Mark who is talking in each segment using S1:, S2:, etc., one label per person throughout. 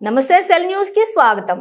S1: నమస్తే cell news కి స్వాగతం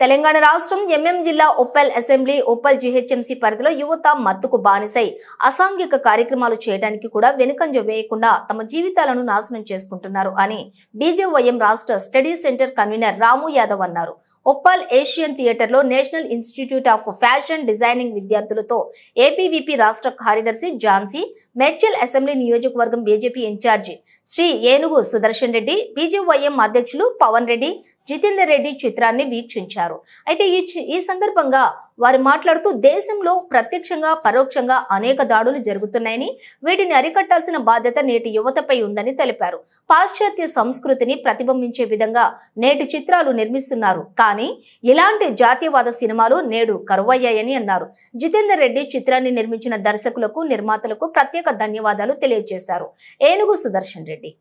S1: తెలంగాణ రాష్ట్రం ఎంఎం జిల్లా ఉప్పల్ అసెంబ్లీ ఉప్పల్ జీహెచ్ఎంసీ పరిధిలో యువత మత్తుకు బానిసై అసాంఘిక కార్యక్రమాలు చేయడానికి కూడా వెనుకంజ వేయకుండా తమ జీవితాలను నాశనం చేసుకుంటున్నారు అని బీజేవైఎం రాష్ట్ర study center convener Ramu Yadav అన్నారు. ఉప్పల్ ఏషియన్ థియేటర్లో national institute of fashion designing విద్యార్థులతో ఏపీవీపీ రాష్ట్ర కార్యదర్శి ఝాన్సీ మేడ్చల్ అసెంబ్లీ నియోజకవర్గం BJP incharge Shri Enugu Sudarshan Reddy BJYM అధ్యక్షులు పవన్ రెడ్డి జితేందర్ రెడ్డి చిత్రాన్ని వీక్షించారు. అయితే ఈ చి- ఈ సందర్భంగా వారు మాట్లాడుతూ దేశంలో ప్రత్యక్షంగా పరోక్షంగా అనేక దాడులు జరుగుతున్నాయని వీటిని అరికట్టాల్సిన బాధ్యత నేటి యువతపై ఉందని తెలిపారు. పాశ్చాత్య సంస్కృతిని ప్రతిబింబించే విధంగా నేటి చిత్రాలు నిర్మిస్తున్నారు. కానీ ఇలాంటి జాతీయవాద సినిమాలు నేడు కరువయ్యాయని అన్నారు. జితేందర్ రెడ్డి చిత్రాన్ని నిర్మించిన దర్శకులకు నిర్మాతలకు ప్రత్యేక ధన్యవాదాలు తెలియజేశారు. ఏనుగు సుదర్శన్ రెడ్డి.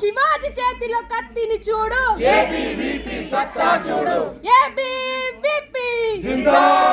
S2: శివాజీ చేతిలో కత్తిని చూడు.
S3: సత్తా చూడు.
S2: ఏబీవీపీ
S3: జిందాబాద్.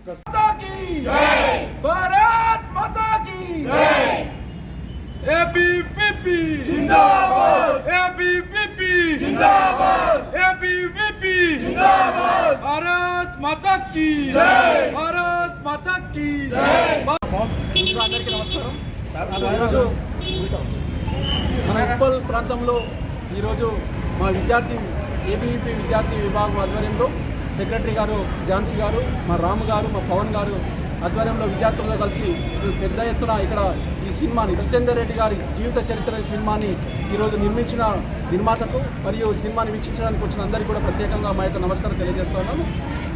S3: माता की जय भारत माता की जय एबीवीपी जिंदाबाद एबीवीपी जिंदाबाद एबीवीपी जिंदाबाद भारत माता की जय भारत माता की जय
S4: అందరికీ నమస్కారం ఈరోజు మన ఉప్పల్ ప్రాంతంలో ఈరోజు మా విద్యార్థి ఏబీవీపీ విద్యార్థి విభాగం ఆధ్వర్యంలో సెక్రటరీ గారు ఝాన్సీ గారు మా రాము గారు మా పవన్ గారు ఆధ్వర్యంలో విద్యార్థులతో కలిసి పెద్ద ఎత్తున ఇక్కడ ఈ సినిమాని జితేందర్ రెడ్డి గారి జీవిత చరిత్ర సినిమాని ఈరోజు నిర్మించిన నిర్మాతకు మరియు సినిమాని వీక్షించడానికి వచ్చిన అందరికీ కూడా ప్రత్యేకంగా మా యొక్క నమస్కారం తెలియజేస్తున్నాము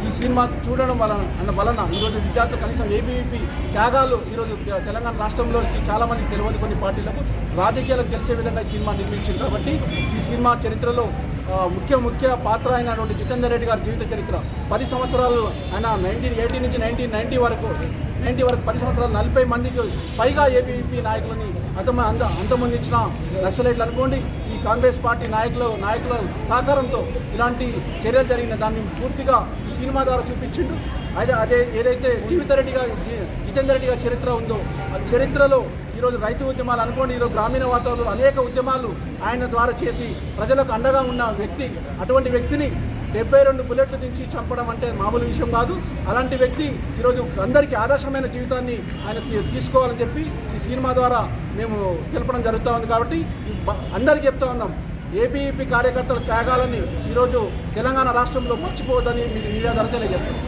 S4: ఈ సినిమా చూడడం వలన అన్న వలన ఈరోజు విద్యార్థులు కనీసం ఏబీవీపీ త్యాగాలు ఈరోజు తెలంగాణ రాష్ట్రంలోకి చాలామంది తెలియదు కొన్ని పార్టీలకు రాజకీయాలకు తెలిసే విధంగా ఈ సినిమా నిర్మించింది. కాబట్టి ఈ సినిమా చరిత్రలో ముఖ్య ముఖ్య పాత్ర అయినటువంటి జితేందర్ రెడ్డి గారి జీవిత చరిత్ర. పది సంవత్సరాలు ఆయన నైన్టీన్ ఎయిటీ నుంచి నైన్టీన్ నైన్టీ వరకు నైన్టీ వరకు పది సంవత్సరాలు నలభై మందికి పైగా ఏబీవీపీ నాయకులని అంతమ అంత అంతమొందించిన నక్సలైట్లు అనుకోండి ఈ కాంగ్రెస్ పార్టీ నాయకులు నాయకుల సహకారంతో ఇలాంటి చర్యలు జరిగిన దాన్ని పూర్తిగా ఈ సినిమా ద్వారా చూపించిండు అయితే అదే ఏదైతే జీవిత రెడ్డిగా జితేందర్ రెడ్డిగా చరిత్ర ఉందో ఆ చరిత్రలో ఈరోజు రైతు ఉద్యమాలు అనుకోండి ఈరోజు గ్రామీణ వాతావరణంలో అనేక ఉద్యమాలు ఆయన ద్వారా చేసి ప్రజలకు అండగా ఉన్న వ్యక్తి అటువంటి వ్యక్తిని డెబ్బై రెండు బుల్లెట్లు దించి చంపడం అంటే మామూలు విషయం కాదు. అలాంటి వ్యక్తి ఈరోజు అందరికీ ఆదర్శమైన జీవితాన్ని ఆయన తీసుకోవాలని చెప్పి ఈ సినిమా ద్వారా మేము తెలపడం జరుగుతూ ఉంది కాబట్టి అందరికీ చెప్తా ఉన్నాం. ఏబీఈపీ కార్యకర్తల త్యాగాలని ఈరోజు తెలంగాణ రాష్ట్రంలో మర్చిపోవద్దని మీరు మీడియా ద్వారా తెలియజేస్తాం